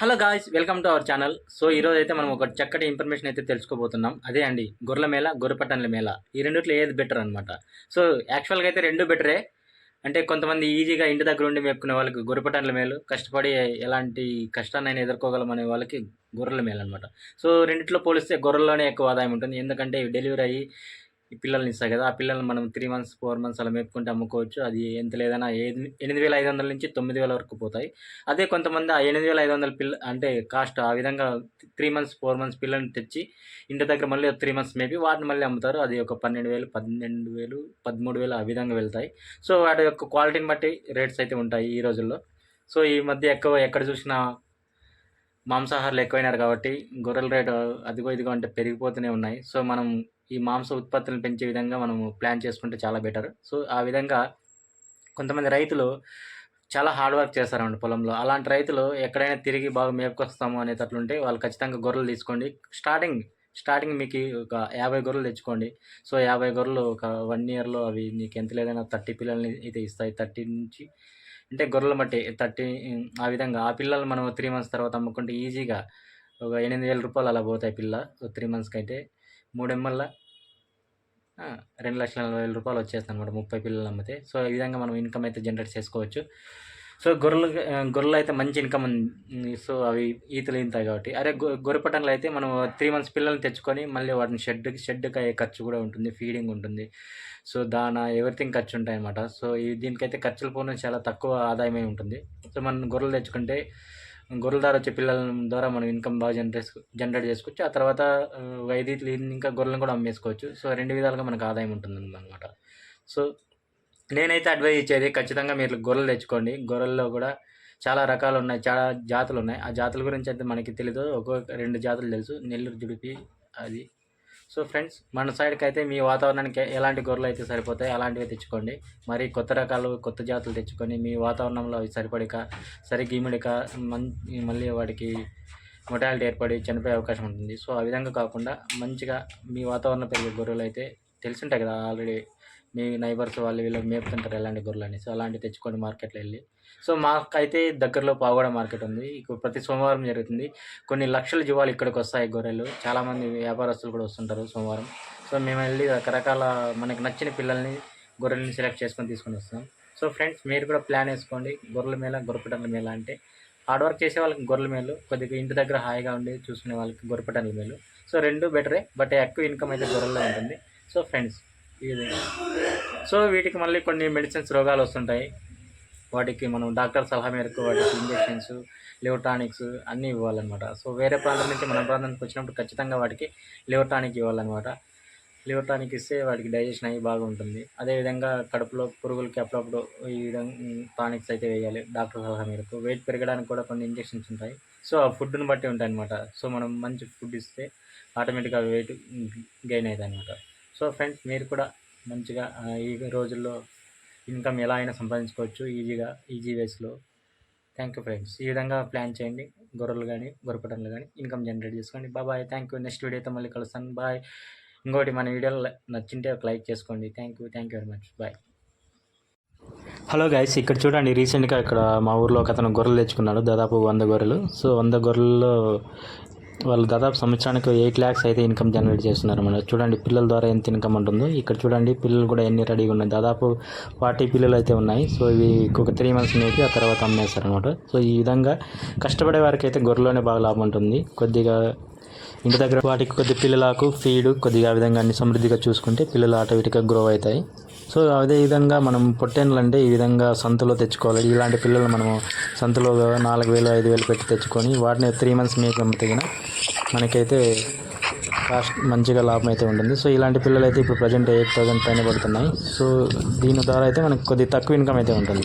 Hello guys welcome to our channel. So ఈ రోజు అయితే మనం ఒక చక్కటి ఇన్ఫర్మేషన్ అయితే తెలుసుకోబోతున్నాం. అదే అండి గొర్రెల మేళ గొర్రెపట్టణల మేళ. ఈ రెండిట్లో ఏది బెటర్ అనమాట సో యాక్చువల్గా అయితే రెండు బెటరే అంటే కొంతమంది ఈజీగా ఇంటి దగ్గర ఉండి మేపుకునే వాళ్ళకి గొర్రెపట్టణల మేలు కష్టపడి ఎలాంటి కష్టాన్ని ఎదుర్కోగలం అనే వాళ్ళకి గొర్రెల మేలు అనమాట సో రెండిట్లో పోలిస్తే గొర్రెల్లోనే ఎక్కువ ఆదాయం ఉంటుంది. ఎందుకంటే డెలివరీ అయ్యి ఈ పిల్లల్ని ఇస్తాయి కదా ఆ పిల్లల్ని మనం త్రీ మంత్స్ ఫోర్ మంత్స్ అలా మేపుకుంటే అమ్ముకోవచ్చు. అది ఎంత లేదన్నా ఎనిమిది ఎనిమిది వేల ఐదు వందల నుంచి తొమ్మిది వేల వరకు పోతాయి. అదే కొంతమంది ఆ ఎనిమిది వేల ఐదు వందల పిల్ల అంటే కాస్ట్ ఆ విధంగా త్రీ మంత్స్ ఫోర్ మంత్స్ పిల్లల్ని తెచ్చి ఇంటి దగ్గర మళ్ళీ త్రీ మంత్స్ మేపి వాటిని మళ్ళీ అమ్ముతారు. అది ఒక పన్నెండు వేలు పన్నెండు వేలు పదమూడు వేలు ఆ విధంగా వెళ్తాయి. సో వాటి యొక్క క్వాలిటీని బట్టి రేట్స్ అయితే ఉంటాయి ఈ రోజుల్లో. సో ఈ మధ్య ఎక్కువ ఎక్కడ చూసినా మాంసాహారాలు ఎక్కువైనారు కాబట్టి గొర్రెల రేటు అదిగో ఇదిగో అంటే పెరిగిపోతూనే ఉన్నాయి. సో మనం ఈ మాంస ఉత్పత్తులను పెంచే విధంగా మనము ప్లాన్ చేసుకుంటే చాలా బెటర్. సో ఆ విధంగా కొంతమంది రైతులు చాలా హార్డ్ వర్క్ చేస్తారండి పొలంలో. అలాంటి రైతులు ఎక్కడైనా తిరిగి బాగా మేపుకొస్తాము అనేటట్లుంటే వాళ్ళు ఖచ్చితంగా గొర్రెలు తీసుకోండి. స్టార్టింగ్ స్టార్టింగ్ మీకు ఒక యాభై గొర్రెలు తెచ్చుకోండి. సో యాభై గొర్రెలు ఒక వన్ ఇయర్లో అవి మీకు ఎంత లేదైనా థర్టీ పిల్లల్ని అయితే ఇస్తాయి. థర్టీ నుంచి అంటే గొర్రెల బట్టి థర్టీ ఆ విధంగా. ఆ పిల్లలు మనం త్రీ మంత్స్ తర్వాత అమ్ముకుంటే ఈజీగా ఒక ఎనిమిది వేల రూపాయలు అలా పోతాయి పిల్ల. త్రీ మంత్స్కి అయితే మూడు రెండు లక్షల నలభై వేల రూపాయలు వచ్చేస్తాయి అనమాట ముప్పై పిల్లలు అమ్మితే సో ఈ విధంగా మనం ఇన్కమ్ అయితే జనరేట్ చేసుకోవచ్చు. సో గొర్రెలు గొర్రెలు అయితే మంచి ఇన్కమ్ ఉంది. సో అవి ఈతలు ఈతాయి కాబట్టి. అరే గొ గొర్రెపట్టణంలో అయితే మనం త్రీ మంత్స్ పిల్లల్ని తెచ్చుకొని మళ్ళీ వాటిని షెడ్కి షెడ్కి అయ్యే ఖర్చు కూడా ఉంటుంది ఫీడింగ్ ఉంటుంది. సో దాన ఎవ్రీథింగ్ ఖర్చు ఉంటాయి అన్నమాట సో ఈ దీనికైతే ఖర్చులు పోవడం చాలా తక్కువ ఆదాయమే ఉంటుంది. సో మనం గొర్రెలు తెచ్చుకుంటే గొర్రెల ద్వారా వచ్చే పిల్లల ద్వారా మనం ఇన్కమ్ బాగా జనరేట్ జనరేట్ చేసుకోవచ్చు. ఆ తర్వాత వైద్యులు ఇంకా గొర్రెలను కూడా అమ్మేసుకోవచ్చు. సో రెండు విధాలుగా మనకు ఆదాయం ఉంటుంది అనమాట సో నేనైతే అడ్వైజ్ ఇచ్చేది ఖచ్చితంగా మీరు గొర్రెలు తెచ్చుకోండి. గొర్రెల్లో కూడా చాలా రకాలు ఉన్నాయి చాలా జాతులు ఉన్నాయి. ఆ జాతుల గురించి అయితే మనకి తెలీదు. ఒక్కొక్క రెండు జాతులు తెలుసు. నెల్లూరు జుడిపి అది. సో ఫ్రెండ్స్ మన సైడ్కి అయితే మీ వాతావరణానికి ఎలాంటి గొర్రెలు అయితే సరిపోతాయి అలాంటివి తెచ్చుకోండి. మరి కొత్త రకాలు కొత్త జాతులు తెచ్చుకొని మీ వాతావరణంలో అవి సరిపడిక సరిగ్గా ఇమిడిక మళ్ళీ వాటికి మొటాలిటీ ఏర్పడి చనిపోయే అవకాశం ఉంటుంది. సో ఆ విధంగా కాకుండా మంచిగా మీ వాతావరణం పెరిగే గొర్రెలు అయితే తెలిసింటాయి కదా ఆల్రెడీ మీ నైబర్స్ వాళ్ళు వీళ్ళు మేపుతుంటారు ఎలాంటి గొర్రెలని సో అలాంటివి తెచ్చుకొని మార్కెట్లో వెళ్ళి. సో మాకైతే దగ్గరలో పావుగడ మార్కెట్ ఉంది. ఇప్పుడు ప్రతి సోమవారం జరుగుతుంది. కొన్ని లక్షల జీవాలు ఇక్కడికి వస్తాయి గొర్రెలు. చాలామంది వ్యాపారస్తులు కూడా వస్తుంటారు సోమవారం. సో మేము వెళ్ళి రకరకాల మనకి నచ్చిన పిల్లల్ని గొర్రెల్ని సెలెక్ట్ చేసుకొని తీసుకొని వస్తాం. సో ఫ్రెండ్స్ మీరు కూడా ప్లాన్ వేసుకోండి. గొర్రెల మేళ గొర్రెపటన్ల మేళ అంటే హార్డ్ వర్క్ చేసే వాళ్ళకి గొర్రెల మేలు కొద్దిగా ఇంటి దగ్గర హాయిగా ఉండి చూసుకునే వాళ్ళకి గొర్రెపటన్ల మేలు. సో రెండు బెటరే బట్ ఎక్కువ ఇన్కమ్ అయితే గొర్రెల్లో ఉంటుంది. సో ఫ్రెండ్స్ సో వీటికి మళ్ళీ కొన్ని మెడిసిన్స్ రోగాలు వస్తుంటాయి. వాటికి మనం డాక్టర్ సలహా మేరకు వాటికి ఇంజెక్షన్స్ లివర్ అన్నీ ఇవ్వాలన్నమాట. సో వేరే ప్రాంతం నుంచి మన ప్రాంతానికి వచ్చినప్పుడు ఖచ్చితంగా వాటికి లివర్టానిక్ ఇవ్వాలన్నమాట. లివర్టానిక్ ఇస్తే వాటికి డైజెషన్ అయ్యి బాగుంటుంది. అదేవిధంగా కడుపులో పురుగులకి అప్పుడప్పుడు ఈ విధంగా టానిక్స్ అయితే వేయాలి డాక్టర్ సలహా మేరకు. వెయిట్ పెరగడానికి కూడా కొన్ని ఇంజెక్షన్స్ ఉంటాయి. సో ఆ ఫుడ్ని బట్టి ఉంటాయి అనమాట సో మనం మంచి ఫుడ్ ఇస్తే ఆటోమేటిక్గా వెయిట్ గెయిన్ అవుతాయి అనమాట సో ఫ్రెండ్స్ మీరు కూడా మంచిగా ఈ రోజుల్లో ఇన్కమ్ ఎలా అయినా సంపాదించుకోవచ్చు ఈజీగా ఈజీ వేస్లో. థ్యాంక్ యూ ఫ్రెండ్స్ ఈ విధంగా ప్లాన్ చేయండి. గొర్రెలు కానీ గొర్రెపటన్లు కానీ ఇన్కమ్ జనరేట్ చేసుకోండి. బాయ్ థ్యాంక్ యూ నెక్స్ట్ వీడియోతో మళ్ళీ కలుస్తాను బాయ్ ఇంకోటి మన వీడియోలో నచ్చింటే ఒక లైక్ చేసుకోండి. Thank you thank you very much bye hello guys ఇక్కడ చూడండి రీసెంట్గా ఇక్కడ మా ఊర్లో ఒక అతను గొర్రెలు తెచ్చుకున్నాడు. దాదాపు వంద గొర్రెలు. సో వంద గొర్రెల్లో వాళ్ళు దాదాపు సంవత్సరానికి ఎయిట్ ల్యాక్స్ అయితే ఇన్కమ్ జనరేట్ చేస్తున్నారు అన్నమాట చూడండి పిల్లల ద్వారా ఎంత ఇన్కమ్ ఉంటుందో. ఇక్కడ చూడండి పిల్లలు కూడా ఎన్ని రెడీగా ఉన్నాయి. దాదాపు ఫార్టీ పిల్లలు అయితే ఉన్నాయి. సో ఇవి ఒక త్రీ మంత్స్ మేపి ఆ తర్వాత అమ్మేస్తారు అనమాట సో ఈ విధంగా కష్టపడే వారికి అయితే గొర్రెలోనే బాగా లాభం ఉంటుంది. కొద్దిగా ఇంటి దగ్గర వాటికి కొద్ది పిల్లలకు ఫీడ్ కొద్దిగా ఆ విధంగా అన్ని సమృద్ధిగా చూసుకుంటే పిల్లలు ఆటోమేటిక్గా గ్రో అవుతాయి. సో అదే విధంగా మనం పొట్టేన్లు అంటే ఈ విధంగా సంతలో తెచ్చుకోవాలి. ఇలాంటి పిల్లలు మనము సంతలో నాలుగు వేలు ఐదు వేలు పెట్టి తెచ్చుకొని వాటిని త్రీ మంత్స్ మేక అమ్మితే మనకైతే కాస్ట్ మంచిగా లాభం అయితే ఉంటుంది. సో ఇలాంటి పిల్లలు అయితే ఇప్పుడు ప్రజెంట్ ఎయిట్ థౌసండ్ పైన పడుతున్నాయి. సో దీని ద్వారా అయితే మనకు కొద్దిగా తక్కువ ఇన్కమ్ అయితే ఉంటుంది.